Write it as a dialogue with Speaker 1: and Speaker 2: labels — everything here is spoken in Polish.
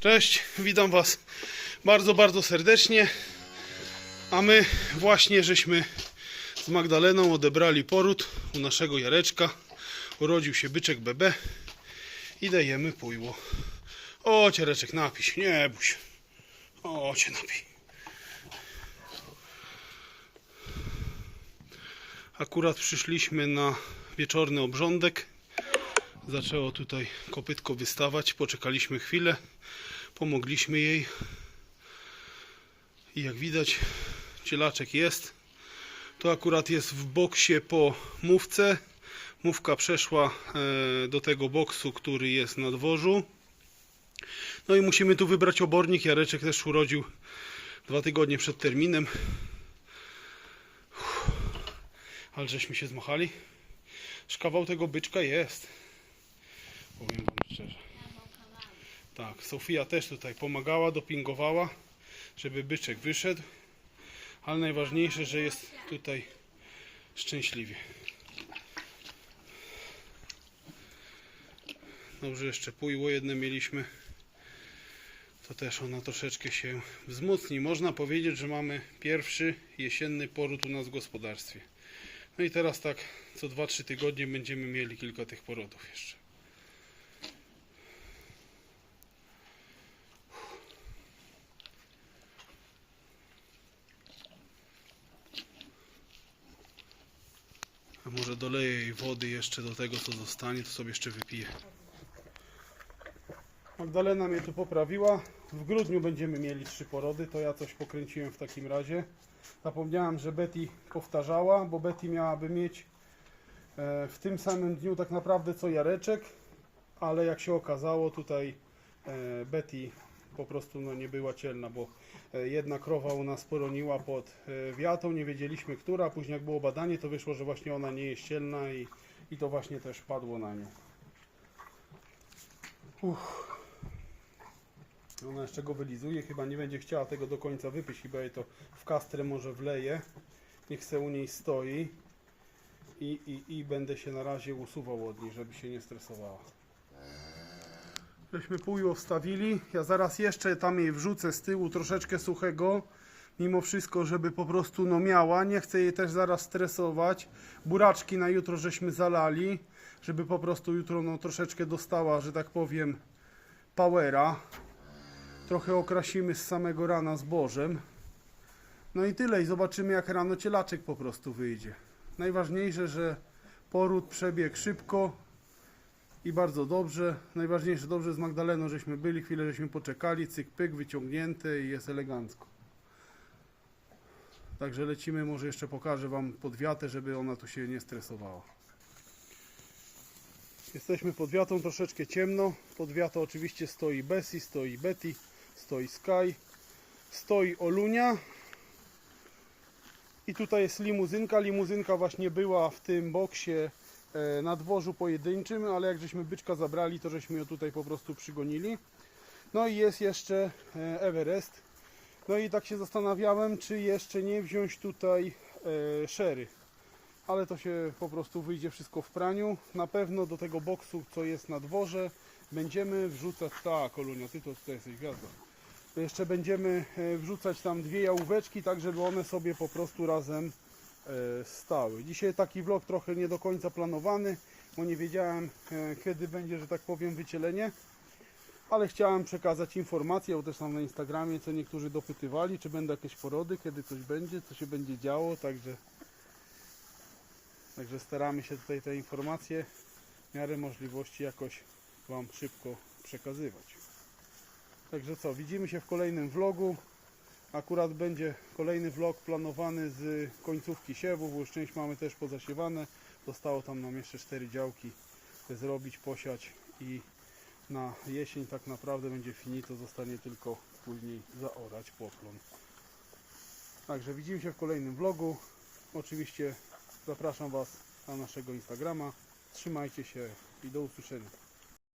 Speaker 1: Cześć, witam Was bardzo, bardzo serdecznie. A my właśnie żeśmy z Magdaleną odebrali poród u naszego Jareczka. Urodził się byczek BB i dajemy pójło. O, Jareczek, napij się, nie bój się. O, cię napij. Akurat przyszliśmy na wieczorny obrządek. Zaczęło tutaj kopytko wystawać. Poczekaliśmy chwilę. Pomogliśmy jej. I jak widać, cielaczek jest. To akurat jest w boksie po mówce. Mówka przeszła e, do tego boksu, który jest na dworzu. No i musimy tu wybrać obornik. Jareczek też urodził dwa tygodnie przed terminem. Ale żeśmy się zmachali. Szkawał tego byczka jest. Powiem wam szczerze. Tak, Sofia też tutaj pomagała, dopingowała, żeby byczek wyszedł. Ale najważniejsze, że jest tutaj szczęśliwie. Dobrze, jeszcze pójło jedne mieliśmy. To też ona troszeczkę się wzmocni. Można powiedzieć, że mamy pierwszy jesienny poród u nas w gospodarstwie. No i teraz tak co 2-3 tygodnie będziemy mieli kilka tych porodów jeszcze. A może doleję jej wody jeszcze do tego co zostanie, to sobie jeszcze wypiję. Magdalena mnie tu poprawiła. W grudniu będziemy mieli trzy porody, to ja coś pokręciłem w takim razie. Zapomniałem, że Betty powtarzała, bo Betty miałaby mieć e, w tym samym dniu tak naprawdę co Jareczek, ale jak się okazało tutaj e, Betty po prostu no, nie była cielna, bo e, jedna krowa u nas poroniła pod e, wiatą, nie wiedzieliśmy która, później jak było badanie to wyszło, że właśnie ona nie jest cielna i, i to właśnie też padło na nią. Uff. Ona jeszcze go wylizuje, chyba nie będzie chciała tego do końca wypić, chyba jej to w kastrę może wleje. Niech se u niej stoi i, i, i będę się na razie usuwał od niej, żeby się nie stresowała. Żeśmy pójło wstawili, ja zaraz jeszcze tam jej wrzucę z tyłu troszeczkę suchego, mimo wszystko, żeby po prostu no miała, nie chcę jej też zaraz stresować. Buraczki na jutro żeśmy zalali, żeby po prostu jutro no troszeczkę dostała, że tak powiem, powera. Trochę okrasimy z samego rana zbożem. No i tyle. I zobaczymy jak rano cielaczek po prostu wyjdzie. Najważniejsze, że poród przebiegł szybko i bardzo dobrze. Najważniejsze dobrze z Magdaleną, żeśmy byli, chwilę żeśmy poczekali, cyk pyk, wyciągnięte i jest elegancko. Także lecimy, może jeszcze pokażę Wam podwiatę, żeby ona tu się nie stresowała. Jesteśmy pod wiatą, troszeczkę ciemno. Pod wiatą oczywiście stoi Bessie, stoi Betty, stoi Sky, stoi Olunia. I tutaj jest limuzynka. Limuzynka właśnie była w tym boksie na dworzu pojedynczym, ale jak żeśmy byczka zabrali, to żeśmy ją tutaj po prostu przygonili. No i jest jeszcze e, Everest. No i tak się zastanawiałem, czy jeszcze nie wziąć tutaj e, Sherry ale to się po prostu wyjdzie wszystko w praniu. Na pewno do tego boksu, co jest na dworze, będziemy wrzucać. Tak, Olunia, ty to tutaj jesteś gwiazdą. Jeszcze będziemy e, wrzucać tam dwie jałóweczki, tak żeby one sobie po prostu razem e, stały. Dzisiaj taki vlog trochę nie do końca planowany, bo nie wiedziałem e, kiedy będzie, że tak powiem, wycielenie. Ale chciałem przekazać informację, bo też tam na Instagramie, co niektórzy dopytywali, czy będą jakieś porody, kiedy coś będzie, co się będzie działo, także Także staramy się tutaj te informacje w miarę możliwości jakoś Wam szybko przekazywać. Także co, widzimy się w kolejnym vlogu. Akurat będzie kolejny vlog planowany z końcówki siewów, bo już część mamy też pozasiewane. Zostało tam nam jeszcze 4 działki zrobić, posiać i na jesień tak naprawdę będzie finito, zostanie tylko później zaorać poplon. Także widzimy się w kolejnym vlogu. Oczywiście Zapraszam Was na naszego Instagrama. Trzymajcie się i do usłyszenia.